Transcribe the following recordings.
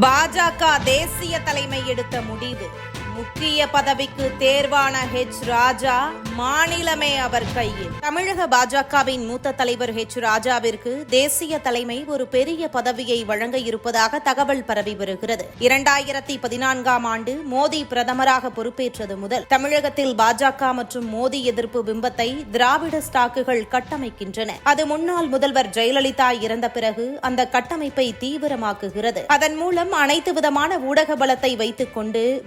பாஜக தேசிய தலைமை எடுத்த முடிவு. முக்கிய பதவிக்கு தேர்வான ஹெச் ராஜா மாநிலமே அவர் கையில். தமிழக பாஜகவின் மூத்த தலைவர் ஹெச் ராஜாவிற்கு தேசிய தலைமை ஒரு பெரிய பதவியை வழங்க இருப்பதாக தகவல் பரவி வருகிறது. இரண்டாயிரத்தி பதினான்காம் ஆண்டு மோடி பிரதமராக பொறுப்பேற்றது முதல் தமிழகத்தில் பாஜக மற்றும் மோடி எதிர்ப்பு பிம்பத்தை திராவிட ஸ்டாக்குகள் கட்டமைக்கின்றன. அது முன்னாள் முதல்வர் ஜெயலலிதா இறந்த பிறகு அந்த கட்டமைப்பை தீவிரமாக்குகிறது. அதன் மூலம் அனைத்து விதமான ஊடக பலத்தை வைத்துக் கொண்டு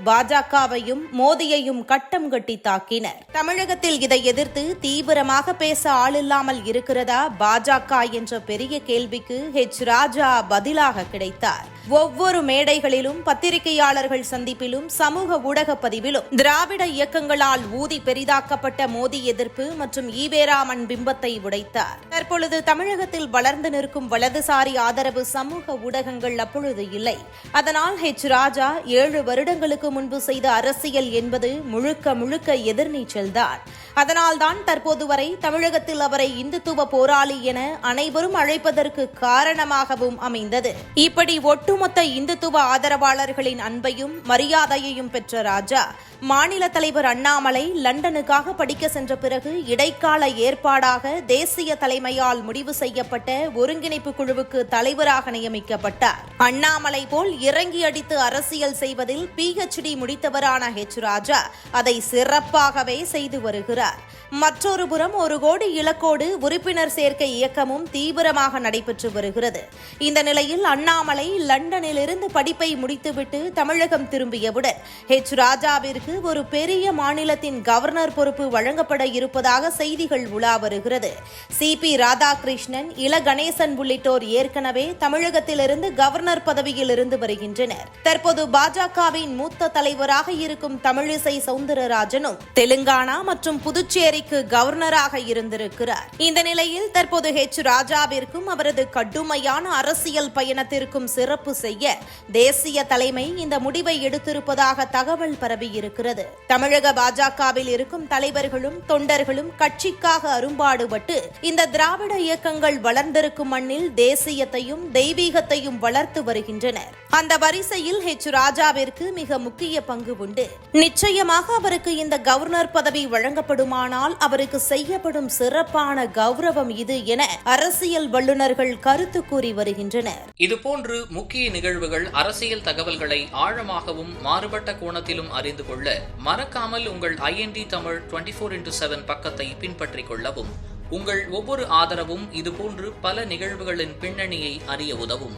பாஜகவையும் மோதியையும் கட்டம் கட்டி தாக்கினர். தமிழகத்தில் இதை எதிர்த்து தீவிரமாக பேச ஆளில்லாமல் இருக்கிறதா பாஜக என்ற பெரிய கேள்விக்கு ஹெச் ராஜா பதிலாக கிடைத்தார். ஒவ்வொரு மேடைகளிலும் பத்திரிகையாளர்கள் சந்திப்பிலும் சமூக ஊடக பதிவிலும் திராவிட இயக்கங்களால் ஊதி பெரிதாக்கப்பட்ட மோடி எதிர்ப்பு மற்றும் ஈவேராமன் பிம்பத்தை உடைத்தார். தற்பொழுது தமிழகத்தில் வளர்ந்து நிற்கும் வலதுசாரி ஆதரவு சமூக ஊடகங்கள் அப்பொழுது இல்லை. அதனால் ஹெச் ராஜா ஏழு வருடங்களுக்கு முன்பு செய்த அரசியல் என்பது முழுக்க முழுக்க எதிர்நீச்சல்தான். அதனால்தான் தற்போது வரை தமிழகத்தில் அவரை இந்துத்துவ போராளி என அனைவரும் அழைப்பதற்கு காரணமாகவும் அமைந்தது. இப்படி ஒட்டுமொத்த இந்துத்துவ ஆதரவாளர்களின் அன்பையும் மரியாதையையும் பெற்ற ராஜா மாநில தலைவர் அண்ணாமலை லண்டனுக்காக படிக்க சென்ற பிறகு இடைக்கால ஏற்பாடாக தேசிய தலைமையால் முடிவு செய்யப்பட்ட ஒருங்கிணைப்பு குழுவுக்கு தலைவராக நியமிக்கப்பட்டார். அண்ணாமலை போல் இறங்கி அடித்து அரசியல் செய்வதில் பிஹெச்டி முடித்தவரான ஹெச் ராஜா அதை சிறப்பாகவே செய்து வருகிறார். வருகிறார் மற்றொரு புறம் ஒரு கோடி இலக்கோடு உறுப்பினர் சேர்க்கை இயக்கமும் தீவிரமாக நடைபெற்று வருகிறது. இந்த நிலையில் அண்ணாமலை லண்டனிலிருந்து படிப்பை முடித்துவிட்டு தமிழகம் திரும்பியவுடன் ஹெச் ராஜாவிற்கு ஒரு பெரிய மாநிலத்தின் கவர்னர் பொறுப்பு வழங்கப்பட இருப்பதாக செய்திகள் உலா வருகிறது. சி. பி. ராதாகிருஷ்ணன் இள கணேசன் உள்ளிட்டோர் ஏற்கனவே தமிழகத்திலிருந்து கவர்னர் பதவியில் இருந்து வருகின்றனர். தற்போது பாஜகவின் மூத்த தலைவராக இருக்கும் தமிழிசை சவுந்தரராஜனும் தெலுங்கானா மற்றும் புதுச்சேரிக்கு கவர்னராக இருந்திருக்கிறார். இந்த நிலையில் தற்போது ஹெச் ராஜாவிற்கும் அவரது கடுமையான அரசியல் பயணத்திற்கும் சிறப்பு செய்ய தேசிய தலைமை இந்த முடிவை எடுத்திருப்பதாக தகவல் பரவியிருக்கிறது. தமிழக பாஜகவில் இருக்கும் தலைவர்களும் தொண்டர்களும் கட்சிக்காக அரும்பாடுபட்டு இந்த திராவிட இயக்கங்கள் வளர்ந்திருக்கும் மண்ணில் தேசியத்தையும் தெய்வீகத்தையும் வளர்த்து வருகின்றனர். அந்த வரிசையில் ஹெச் ராஜாவிற்கு மிக முக்கிய பங்கு உண்டு. நிச்சயமாக அவருக்கு இந்த கவர்னர் பதவி வழங்கப்படும் செயல்படுமானால் அவருக்கு செய்யப்படும் சிறப்பான கௌரவம் இது என அரசியல் வல்லுநர்கள் கருத்து கூறி வருகின்றனர். இதுபோன்று முக்கிய நிகழ்வுகள் அரசியல் தகவல்களை ஆழமாகவும் மாறுபட்ட கோணத்திலும் அறிந்து கொள்ள மறக்காமல் உங்கள் IND Tamil twenty four into seven பக்கத்தை பின்பற்றிக் கொள்ளவும். உங்கள் ஒவ்வொரு ஆதரவும் இதுபோன்று பல நிகழ்வுகளின் பின்னணியை அறிய உதவும்.